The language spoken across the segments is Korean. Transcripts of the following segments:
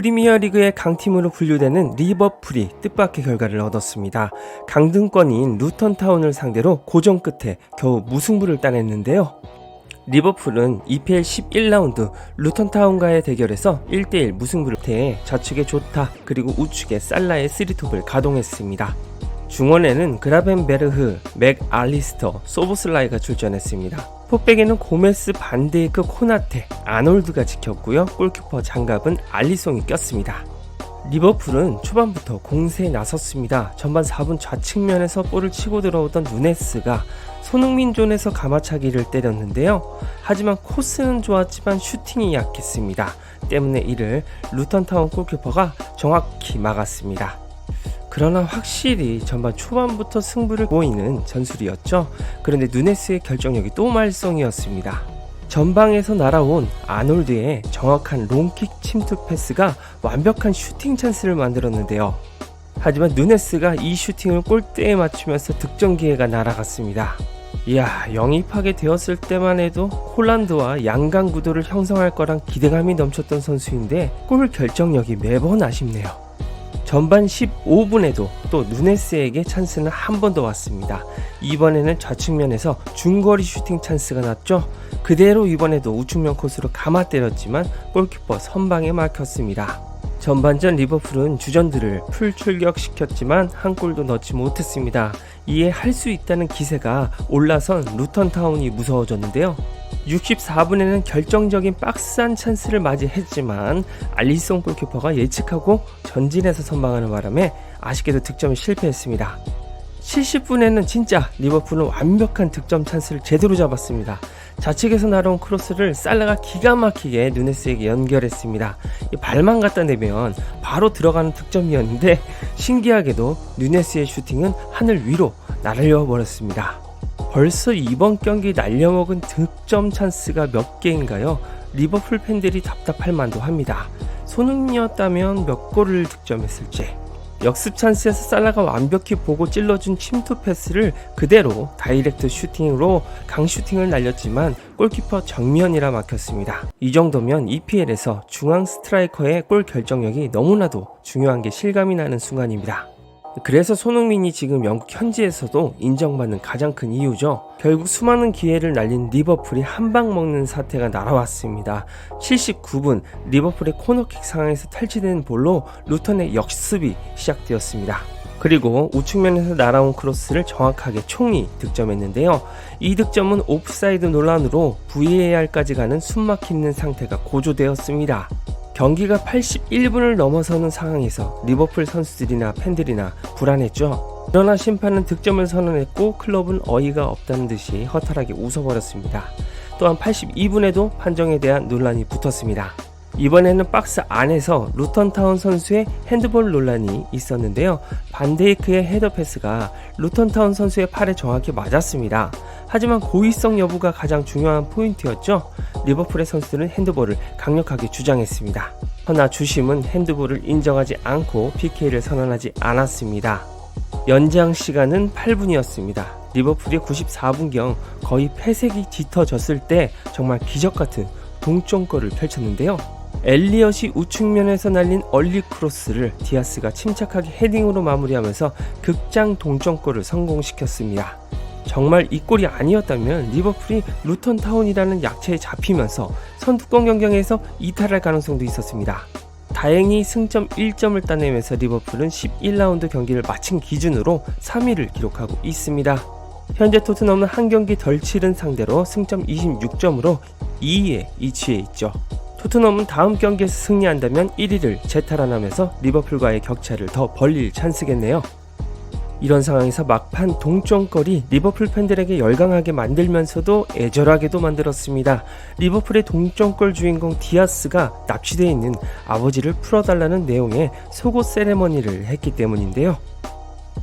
프리미어 리그의 강팀으로 분류되는 리버풀이 뜻밖의 결과를 얻었습니다. 강등권인 루턴타운을 상대로 고전 끝에 겨우 무승부를 따냈는데요. 리버풀은 EPL 11라운드 루턴타운과의 대결에서 1대1 무승부를 태해 좌측에 좋다 그리고 우측에 살라의 쓰리톱을 가동했습니다. 중원에는 그라벤베르흐, 맥 알리스터, 소보슬라이가 출전했습니다. 포백에는 고메스, 반데이크, 코나테, 아놀드가 지켰고요. 골키퍼 장갑은 알리송이 꼈습니다. 리버풀은 초반부터 공세에 나섰습니다. 전반 4분 좌측면에서 볼을 치고 들어오던 누네스가 손흥민 존에서 가마차기를 때렸는데요. 하지만 코스는 좋았지만 슈팅이 약했습니다. 때문에 이를 루턴타운 골키퍼가 정확히 막았습니다. 그러나 확실히 전반 초반부터 승부를 보이는 전술이었죠. 그런데 누네스의 결정력이 또 말썽이었습니다. 전방에서 날아온 아놀드의 정확한 롱킥 침투 패스가 완벽한 슈팅 찬스를 만들었는데요. 하지만 누네스가 이 슈팅을 골대에 맞추면서 득점 기회가 날아갔습니다. 이야, 영입하게 되었을 때만 해도 홀란드와 양강 구도를 형성할 거란 기대감이 넘쳤던 선수인데 골 결정력이 매번 아쉽네요. 전반 15분에도 또 누네스에게 찬스는 한 번 더 왔습니다. 이번에는 좌측면에서 중거리 슈팅 찬스가 났죠. 그대로 이번에도 우측면 코스로 감아 때렸지만 골키퍼 선방에 막혔습니다. 전반전 리버풀은 주전들을 풀 출격시켰지만 한 골도 넣지 못했습니다. 이에 할 수 있다는 기세가 올라선 루턴타운이 무서워졌는데요. 64분에는 결정적인 박스한 찬스를 맞이했지만 알리송 골키퍼가 예측하고 전진해서 선방하는 바람에 아쉽게도 득점에 실패했습니다. 70분에는 진짜 리버풀은 완벽한 득점 찬스를 제대로 잡았습니다. 좌측에서 날아온 크로스를 살라가 기가 막히게 누네스에게 연결했습니다. 발만 갖다 대면 바로 들어가는 득점이었는데 신기하게도 누네스의 슈팅은 하늘 위로 날려 버렸습니다. 벌써 이번 경기 날려먹은 득점 찬스가 몇 개인가요? 리버풀 팬들이 답답할 만도 합니다. 손흥민이었다면 몇 골을 득점했을지. 역습 찬스에서 살라가 완벽히 보고 찔러준 침투 패스를 그대로 다이렉트 슈팅으로 강 슈팅을 날렸지만 골키퍼 정면이라 막혔습니다. 이 정도면 EPL에서 중앙 스트라이커의 골 결정력이 너무나도 중요한 게 실감이 나는 순간입니다. 그래서 손흥민이 지금 영국 현지에서도 인정받는 가장 큰 이유죠. 결국 수많은 기회를 날린 리버풀이 한 방 먹는 사태가 날아왔습니다. 79분 리버풀의 코너킥 상황에서 탈취된 볼로 루턴의 역습이 시작되었습니다. 그리고 우측면에서 날아온 크로스를 정확하게 총이 득점했는데요. 이 득점은 옵사이드 논란으로 VAR까지 가는 숨막히는 상태가 고조되었습니다. 경기가 81분을 넘어서는 상황에서 리버풀 선수들이나 팬들이나 불안했죠. 그러나 심판은 득점을 선언했고 클럽은 어이가 없다는 듯이 허탈하게 웃어버렸습니다. 또한 82분에도 판정에 대한 논란이 붙었습니다. 이번에는 박스 안에서 루턴타운 선수의 핸드볼 논란이 있었는데요. 반데이크의 헤더 패스가 루턴타운 선수의 팔에 정확히 맞았습니다. 하지만 고의성 여부가 가장 중요한 포인트였죠. 리버풀의 선수들은 핸드볼을 강력하게 주장했습니다. 허나 주심은 핸드볼을 인정하지 않고 PK를 선언하지 않았습니다. 연장 시간은 8분이었습니다. 리버풀이 94분경 거의 폐색이 짙어졌을 때 정말 기적 같은 동점골을 펼쳤는데요. 엘리엇이 우측면에서 날린 얼리 크로스를 디아스가 침착하게 헤딩으로 마무리하면서 극장 동점골을 성공시켰습니다. 정말 이 골이 아니었다면 리버풀이 루턴 타운이라는 약체에 잡히면서 선두권 경쟁에서 이탈할 가능성도 있었습니다. 다행히 승점 1점을 따내면서 리버풀은 11라운드 경기를 마친 기준으로 3위를 기록하고 있습니다. 현재 토트넘은 한 경기 덜 치른 상대로 승점 26점으로 2위에 위치해 있죠. 토트넘은 다음 경기에서 승리한다면 1위를 재탈환하면서 리버풀과의 격차를 더 벌릴 찬스겠네요. 이런 상황에서 막판 동점골이 리버풀 팬들에게 열광하게 만들면서도 애절하게도 만들었습니다. 리버풀의 동점골 주인공 디아스가 납치되어 있는 아버지를 풀어달라는 내용의 속옷 세레머니를 했기 때문인데요.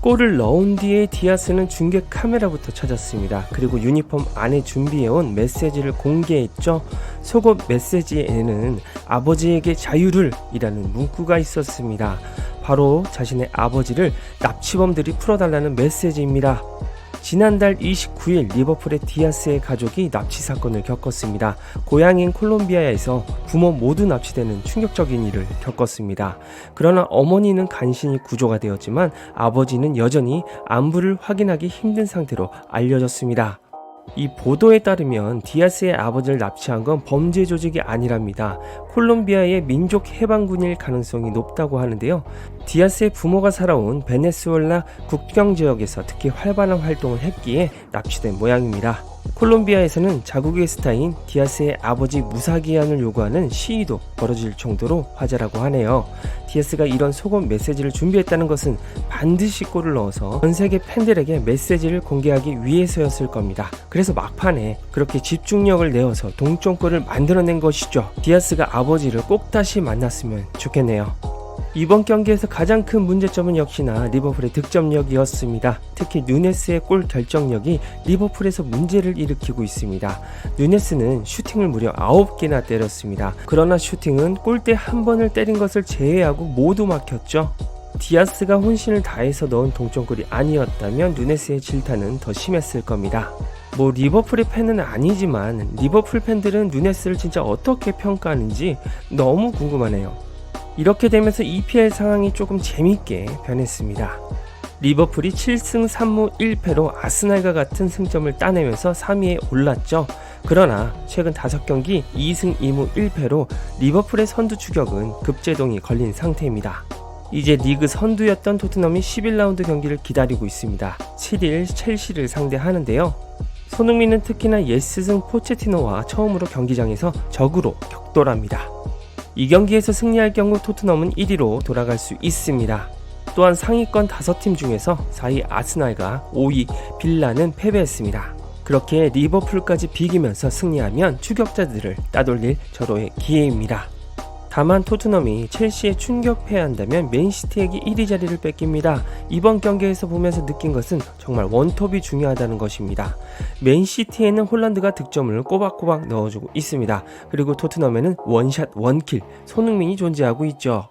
골을 넣은 뒤에 디아스는 중계 카메라부터 찾았습니다. 그리고 유니폼 안에 준비해온 메시지를 공개했죠. 속옷 메시지에는 아버지에게 자유를 이라는 문구가 있었습니다. 바로 자신의 아버지를 납치범들이 풀어달라는 메시지입니다. 지난달 29일 리버풀의 디아스의 가족이 납치 사건을 겪었습니다. 고향인 콜롬비아에서 부모 모두 납치되는 충격적인 일을 겪었습니다. 그러나 어머니는 간신히 구조가 되었지만 아버지는 여전히 안부를 확인하기 힘든 상태로 알려졌습니다. 이 보도에 따르면 디아스의 아버지를 납치한 건 범죄 조직이 아니랍니다. 콜롬비아의 민족 해방군일 가능성이 높다고 하는데요. 디아스의 부모가 살아온 베네수엘라 국경 지역에서 특히 활발한 활동을 했기에 납치된 모양입니다. 콜롬비아에서는 자국의 스타인 디아스의 아버지 무사기한을 요구하는 시위도 벌어질 정도로 화제라고 하네요. 디아스가 이런 속옷 메시지를 준비했다는 것은 반드시 골을 넣어서 전 세계 팬들에게 메시지를 공개하기 위해서였을 겁니다. 그래서 막판에 그렇게 집중력을 내어서 동점골을 만들어낸 것이죠. 디아스가 아버지 를 꼭 다시 만났으면 좋겠네요. 이번 경기에서 가장 큰 문제점은 역시나 리버풀의 득점력이었습니다. 특히 누네스의 골 결정력이 리버풀에서 문제를 일으키고 있습니다. 누네스는 슈팅을 무려 9개나 때렸습니다. 그러나 슈팅은 골대 한 번을 때린 것을 제외하고 모두 막혔죠. 디아스가 혼신을 다해서 넣은 동점골이 아니었다면 누네스의 질타는 더 심했을 겁니다. 뭐 리버풀의 팬은 아니지만 리버풀 팬들은 누네스를 진짜 어떻게 평가하는지 너무 궁금하네요. 이렇게 되면서 EPL 상황이 조금 재밌게 변했습니다. 리버풀이 7승 3무 1패로 아스날과 같은 승점을 따내면서 3위에 올랐죠. 그러나 최근 5경기 2승 2무 1패로 리버풀의 선두 추격은 급제동이 걸린 상태입니다. 이제 리그 선두였던 토트넘이 11라운드 경기를 기다리고 있습니다. 7일 첼시를 상대하는데요. 손흥민은 특히나 예스승 포체티노와 처음으로 경기장에서 적으로 격돌합니다. 이 경기에서 승리할 경우 토트넘은 1위로 돌아갈 수 있습니다. 또한 상위권 5팀 중에서 4위 아스날과 5위 빌라는 패배했습니다. 그렇게 리버풀까지 비기면서 승리하면 추격자들을 따돌릴 절호의 기회입니다. 다만 토트넘이 첼시에 충격 패한다면 맨시티에게 1위 자리를 뺏깁니다. 이번 경기에서 보면서 느낀 것은 정말 원톱이 중요하다는 것입니다. 맨시티에는 홀란드가 득점을 꼬박꼬박 넣어주고 있습니다. 그리고 토트넘에는 원샷 원킬 손흥민이 존재하고 있죠.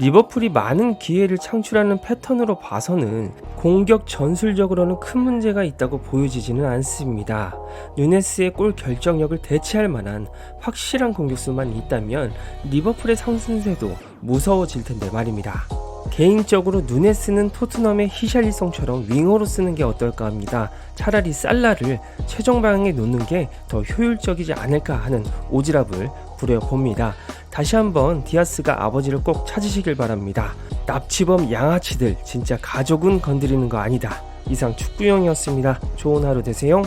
리버풀이 많은 기회를 창출하는 패턴으로 봐서는 공격 전술적으로는 큰 문제가 있다고 보여지지는 않습니다. 누네스의 골 결정력을 대체할 만한 확실한 공격수만 있다면 리버풀의 상승세도 무서워질 텐데 말입니다. 개인적으로 누네스는 토트넘의 히샬리송처럼 윙어로 쓰는 게 어떨까 합니다. 차라리 살라를 최종 방향에 놓는 게 더 효율적이지 않을까 하는 오지랖을 부려봅니다. 다시 한번 디아스가 아버지를 꼭 찾으시길 바랍니다. 납치범 양아치들 진짜 가족은 건드리는 거 아니다. 이상 축구용이었습니다. 좋은 하루 되세요.